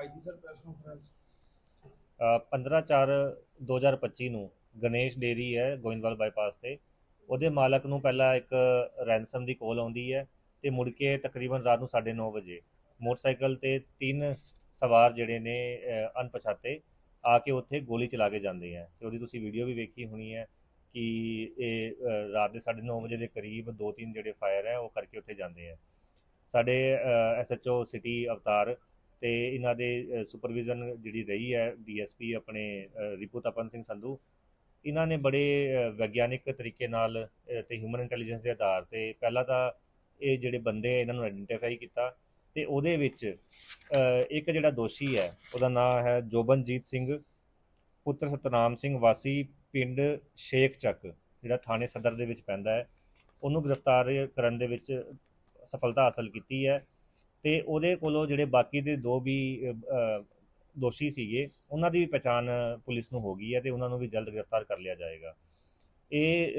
ਅੱਜ ਦੀ sir press conference. 15/4/2025 ਨੂੰ Ganesh dairy ਹੈ, ਗੋਇੰਦਵਾਲ ਬਾਈਪਾਸ ਤੇ। ਉਹਦੇ ਮਾਲਕ ਨੂੰ ਪਹਿਲਾਂ ਇੱਕ ਰੈਂਸਮ ਦੀ ਕਾਲ ਆਉਂਦੀ ਹੈ ਤੇ ਮੁੜ ਕੇ ਤਕਰੀਬਨ ਰਾਤ ਨੂੰ 9:30 ਵਜੇ ਮੋਟਰਸਾਈਕਲ ਤੇ ਤਿੰਨ ਸਵਾਰ ਜਿਹੜੇ ਨੇ ਅਣਪਛਾਤੇ ਆ ਕੇ ਉੱਥੇ ਗੋਲੀ ਚਲਾ ਕੇ ਜਾਂਦੇ ਆ। ਤੇ ਉਹਦੀ ਤੁਸੀਂ ਵੀਡੀਓ ਵੀ ਵੇਖੀ ਹੋਣੀ ਹੈ ਕਿ ਇਹ ਰਾਤ ਦੇ 9:30 ਵਜੇ ਦੇ ਕਰੀਬ ਦੋ ਤਿੰਨ ਜਿਹੜੇ ਫਾਇਰ ਹੈ, ਉਹ ਕਰਕੇ ਉੱਥੇ ਜਾਂਦੇ ਆ। ਸਾਡੇ ਐਸਐਚਓ ਸਿਟੀ ਅਵਤਾਰ ਤੇ ਇਹਨਾਂ ਦੇ ਸੁਪਰਵਿਜ਼ਨ ਜਿਹੜੀ ਰਹੀ ਹੈ ਡੀਐਸਪੀ ਆਪਣੇ ਰਿਪੂ ਤਪਨ ਸਿੰਘ ਸੰਧੂ ਇਹਨਾਂ ਨੇ ਬੜੇ ਵਿਗਿਆਨਿਕ ਤਰੀਕੇ ਨਾਲ ਅ, ਤੇ ਹਿਊਮਨ ਇੰਟੈਲੀਜੈਂਸ ਦੇ ਆਧਾਰ ਤੇ ਪਹਿਲਾਂ ਤਾਂ ਇਹ ਜਿਹੜੇ ਬੰਦੇ ਇਹਨਾਂ ਨੂੰ ਆਇਡੈਂਟੀਫਾਈ ਕੀਤਾ ਤੇ ਉਹਦੇ ਵਿੱਚ ਇੱਕ ਜਿਹੜਾ ਦੋਸ਼ੀ ਹੈ ਉਹਦਾ ਨਾਮ ਹੈ ਜੋਬਨਜੀਤ ਸਿੰਘ ਪੁੱਤਰ ਸਤਨਾਮ ਸਿੰਘ ਵਾਸੀ ਪਿੰਡ ਸ਼ੇਖ ਚੱਕ ਜਿਹੜਾ ਥਾਣੇ ਸਦਰ ਦੇ ਵਿੱਚ ਪੈਂਦਾ ਹੈ। ਉਹਨੂੰ ਗ੍ਰਿਫਤਾਰ ਕਰਨ ਦੇ ਵਿੱਚ ਸਫਲਤਾ ਹਾਸਲ ਕੀਤੀ ਹੈ। ਤੇ ਉਹਦੇ ਕੋਲੋਂ ਜਿਹੜੇ ਬਾਕੀ ਦੇ ਦੋ ਵੀ ਦੋਸ਼ੀ ਸੀਗੇ, ਉਹਨਾਂ ਦੀ ਵੀ ਪਛਾਣ ਪੁਲਿਸ ਨੂੰ ਹੋ ਗਈ ਹੈ ਤੇ ਉਹਨਾਂ ਨੂੰ ਵੀ ਜਲਦ ਗ੍ਰਿਫਤਾਰ ਕਰ ਲਿਆ ਜਾਏਗਾ। ਇਹ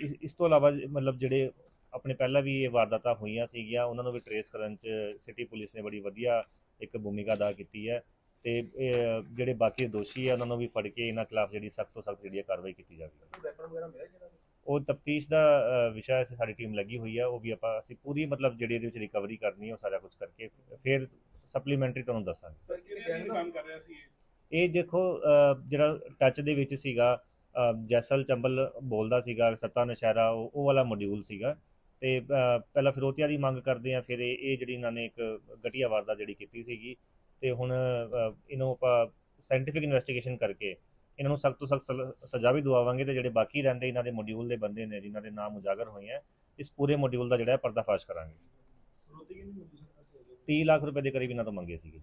ਇਸ- ਤੋਂ ਇਲਾਵਾ ਮਤਲਬ ਜਿਹੜੇ ਆਪਣੇ ਪਹਿਲਾਂ ਵੀ ਇਹ ਵਾਰਦਾਤਾਂ ਹੋਈਆਂ ਸੀਗੀਆਂ, ਉਹਨਾਂ ਨੂੰ ਵੀ ਟਰੇਸ ਕਰਨ ਚ ਸਿਟੀ ਪੁਲਿਸ ਨੇ ਬੜੀ ਵਧੀਆ ਇੱਕ ਭੂਮਿਕਾ ਅਦਾ ਕੀਤੀ ਹੈ ਤੇ, ਇਹ, ਜਿਹੜੇ ਬਾਕੀ ਦੋਸ਼ੀ ਹੈ, ਉਹਨਾਂ ਨੂੰ ਵੀ ਫੜ ਕੇ ਇਹਨਾਂ ਖਿਲਾਫ ਜਿਹੜੀ ਸਖਤ ਤੋਂ ਸਖਤ ਜਿਹੜੀ ਹੈ ਕਾਰਵਾਈ ਕੀਤੀ ਜਾਵੇਗੀ। ਉਹ ਤਫਤੀਸ਼ ਦਾ ਵਿਸ਼ਾ ਹੈ ਸਾਡੀ ਟੀਮ ਲੱਗੀ ਹੋਈ ਹੈ ਉਹ ਵੀ ਆਪਾਂ ਅਸੀਂ ਪੂਰੀ ਮਤਲਬ ਜਿਹੜੀ ਇਹਦੇ ਵਿੱਚ ਰਿਕਵਰੀ ਕਰਨੀ ਹੈ ਉਹ ਸਾਰਾ ਕੁਝ ਕਰਕੇ ਫਿਰ ਸਪਲੀਮੈਂਟਰੀ ਤੁਹਾਨੂੰ ਦੱਸਾਂਗੇ ਸਰ ਗੈਂਗ ਕੰਮ ਕਰ ਰਿਹਾ ਸੀ ਇਹ? ਇਹ ਦੇਖੋ ਜਿਹੜਾ ਟੱਚ ਦੇ ਵਿੱਚ ਸੀਗਾ ਜੈਸਲ ਚੰਬਲ ਬੋਲਦਾ ਸੀਗਾ ਸੱਤਾ ਨਸ਼ਹਿਰਾ ਉਹ ਵਾਲਾ ਮੋਡਿਊਲ ਸੀਗਾ ਤੇ ਪਹਿਲਾਂ ਫਿਰੋਤੀਆ ਦੀ ਮੰਗ ਕਰਦੇ ਆ ਫਿਰ ਇਹ ਜਿਹੜੀ ਇਹਨਾਂ ਨੇ ਇੱਕ ਗਟੀਆ ਵਾਰਦਾ ਜਿਹੜੀ ਕੀਤੀ ਸੀਗੀ ਤੇ ਹੁਣ ਇਹਨੂੰ ਆਪਾਂ ਸਾਇੰਟੀਫਿਕ ਇਨਵੈਸਟੀਗੇਸ਼ਨ ਕਰਕੇ ਇਹਨਾਂ ਨੂੰ ਸਖਤ ਤੋਂ ਸਖਤ ਸਜ਼ਾ ਵੀ ਦਵਾਵਾਂਗੇ ਤੇ ਜਿਹੜੇ ਬਾਕੀ ਰਹਿੰਦੇ ਇਹਨਾਂ ਦੇ ਮੋਡਿਊਲ ਦੇ ਬੰਦੇ ਨੇ, ਜਿਨ੍ਹਾਂ ਦੇ ਨਾਮ ਉਜਾਗਰ ਹੋਏ ਆ, ਇਸ ਪੂਰੇ ਮੋਡਿਊਲ ਦਾ ਜਿਹੜਾ ਪਰਦਾਫਾਸ਼ ਕਰਾਂਗੇ। ਵਿਰੋਧੀ 30 ਲੱਖ ਰੁਪਏ ਦੇ ਕਰੀਬ ਇਹਨਾਂ ਤੋਂ ਮੰਗੇ ਸੀਗੇ